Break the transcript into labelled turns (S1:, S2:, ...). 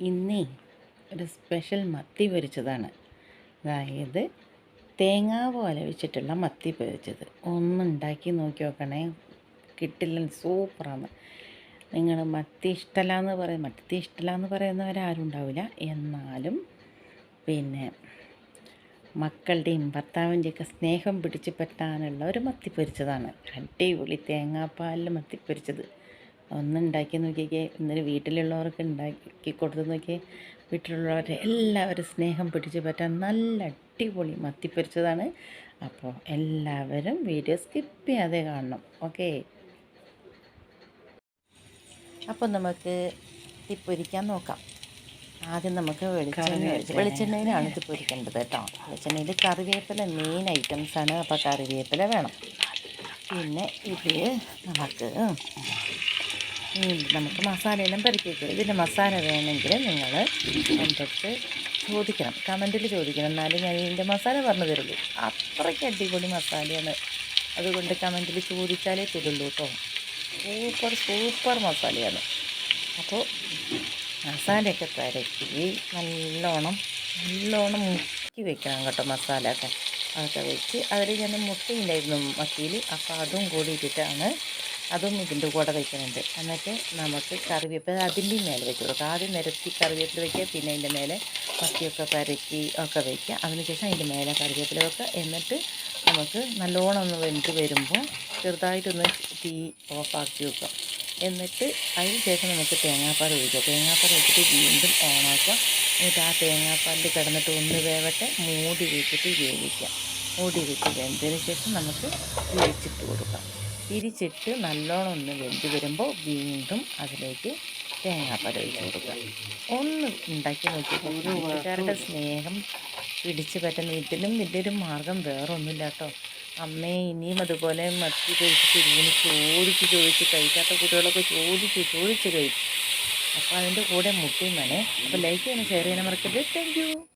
S1: ഇന്നേ ഒരു സ്പെഷ്യൽ മത്തി പൊരിച്ചതാണ്. അതായത് തേങ്ങാ പോലെ വെച്ചിട്ടുള്ള മത്തി പൊരിച്ചത്. ഒന്ന് ഉണ്ടാക്കി നോക്കി നോക്കണേ. കിട്ടില്ല സൂപ്പറാണ്. നിങ്ങൾ മത്തി ഇഷ്ടമല്ല എന്ന് പറയും മത്തി ഇഷ്ടമല്ല എന്ന് പറയുന്നവരാരും ഉണ്ടാവില്ല. എന്നാലും പിന്നെ മക്കളുടെയും ഭർത്താവിന്റെയൊക്കെ സ്നേഹം പിടിച്ച് പറ്റാനുള്ള ഒരു മത്തി പൊരിച്ചതാണ്. അടിപൊളി തേങ്ങാപ്പാലിൽ മത്തി പൊരിച്ചത്. ഒന്ന് ഉണ്ടാക്കി നോക്കിക്കേ. ഇന്നലെ വീട്ടിലുള്ളവർക്ക് ഉണ്ടാക്കി കൊടുത്ത് നോക്കിയേ വീട്ടിലുള്ളവരെ എല്ലാവരും സ്നേഹം പിടിച്ച് പറ്റാൻ നല്ല അടിപൊളി മത്തിപ്പൊരിച്ചതാണ്. അപ്പോൾ എല്ലാവരും വീഡിയോ സ്കിപ്പ് ചെയ്യാതെ കാണണം. ഓക്കേ. അപ്പോൾ നമുക്ക് ഇത് പൊരിക്കാൻ നോക്കാം. ആദ്യം നമുക്ക് വെളിച്ചെണ്ണ വെളിച്ചെണ്ണയിലാണ് ഇത് പൊരിക്കേണ്ടത് കേട്ടോ. വെളിച്ചെണ്ണയിൽ കറിവേപ്പില മെയിൻ ഐറ്റംസാണ് അപ്പോൾ കറിവേപ്പില വേണം. പിന്നെ ഇത് നമുക്ക് നമുക്ക് മസാലയെല്ലാം പെരക്കി വയ്ക്കുക ഇതിന്റെ മസാല വേണമെങ്കിൽ നിങ്ങൾ അടുത്ത് ചോദിക്കണം. കമന്റിൽ ചോദിക്കണം. എന്നാലും ഞാൻ ഇതിന്റെ മസാല പറഞ്ഞു തരുള്ളൂ. അത്രയ്ക്ക് അടിപൊളി മസാലയാണ്. അതുകൊണ്ട് കമന്റിൽ ചോദിച്ചാലേ തരുള്ളൂ കേട്ടോ. സൂപ്പർ സൂപ്പർ മസാലയാണ്. അപ്പോൾ മസാലയൊക്കെ പരക്കി നല്ലോണം നല്ലോണം മുക്കി വെക്കണം കേട്ടോ മസാല ഒക്കെ അതൊക്കെ വെച്ച് അതിൽ ഞാൻ മുട്ടയുണ്ടായിരുന്നു മത്തിയിൽ. അപ്പോൾ അതും കൂടി ഇട്ടിട്ടാണ് അതും ഇതിന്റെ കൂടെ വയ്ക്കുന്നുണ്ട് എന്നിട്ട് നമുക്ക് കറിവേപ്പില അതിന്റെ മേലെ വെച്ച് കൊടുക്കുക ആദ്യം നിരത്തി കറിവേപ്പില വയ്ക്കുക പിന്നെ അതിന്റെ മേലെ മത്തിയൊക്കെ പരക്കി ഒക്കെ വയ്ക്കുക അതിനുശേഷം അതിന്റെ മേലെ കറിവേപ്പില വെക്കുക എന്നിട്ട് നമുക്ക് നല്ലോണം ഒന്ന് വെന്ത് വരുമ്പോൾ ചെറുതായിട്ടൊന്ന് തീ ഓഫാക്കി വെക്കുക. എന്നിട്ട് അതിന് ശേഷം നമുക്ക് തേങ്ങാപ്പാൽ ഒഴിക്കുക. തേങ്ങാപ്പാൽ ഒഴിച്ചിട്ട് വീണ്ടും ഓണാക്കുക. എന്നിട്ട് ആ തേങ്ങാപ്പാലിൽ കിടന്നിട്ട് ഒന്ന് വേവട്ടെ മൂടി വെച്ചിട്ട് വേവിക്കുക. മൂടി വെച്ച് വെന്തതിന് ശേഷം നമുക്ക് വേവിച്ചിട്ട് കൊടുക്കാം. തിരിച്ചിട്ട് നല്ലോണം ഒന്ന് വെന്ത് വരുമ്പോൾ വീണ്ടും അതിലേക്ക് തേങ്ങാപ്പാൽ ഒഴിച്ച് കൊടുക്കുക. ഒന്ന് ഉണ്ടാക്കി നോക്കിയപ്പോൾ വീട്ടുകാരുടെ സ്നേഹം പിടിച്ചു പറ്റുന്ന ഇതിലും വലിയൊരു മാർഗം വേറെ ഒന്നുമില്ല കേട്ടോ. അമ്മേ ഇനിയും അതുപോലെ മത്തി കഴിച്ചിട്ട് ഇങ്ങനെ ചോദിച്ച് ചോദിച്ച് കഴിക്കാത്ത കുട്ടികളൊക്കെ ചോദിച്ച് ചോദിച്ച് കഴിക്കും അപ്പോൾ അതിന്റെ കൂടെ മുട്ടയും വേണേ. അപ്പോൾ ലൈക്ക് ചെയ്യണം ഷെയർ ചെയ്യണം മറക്കരുത്. Thank you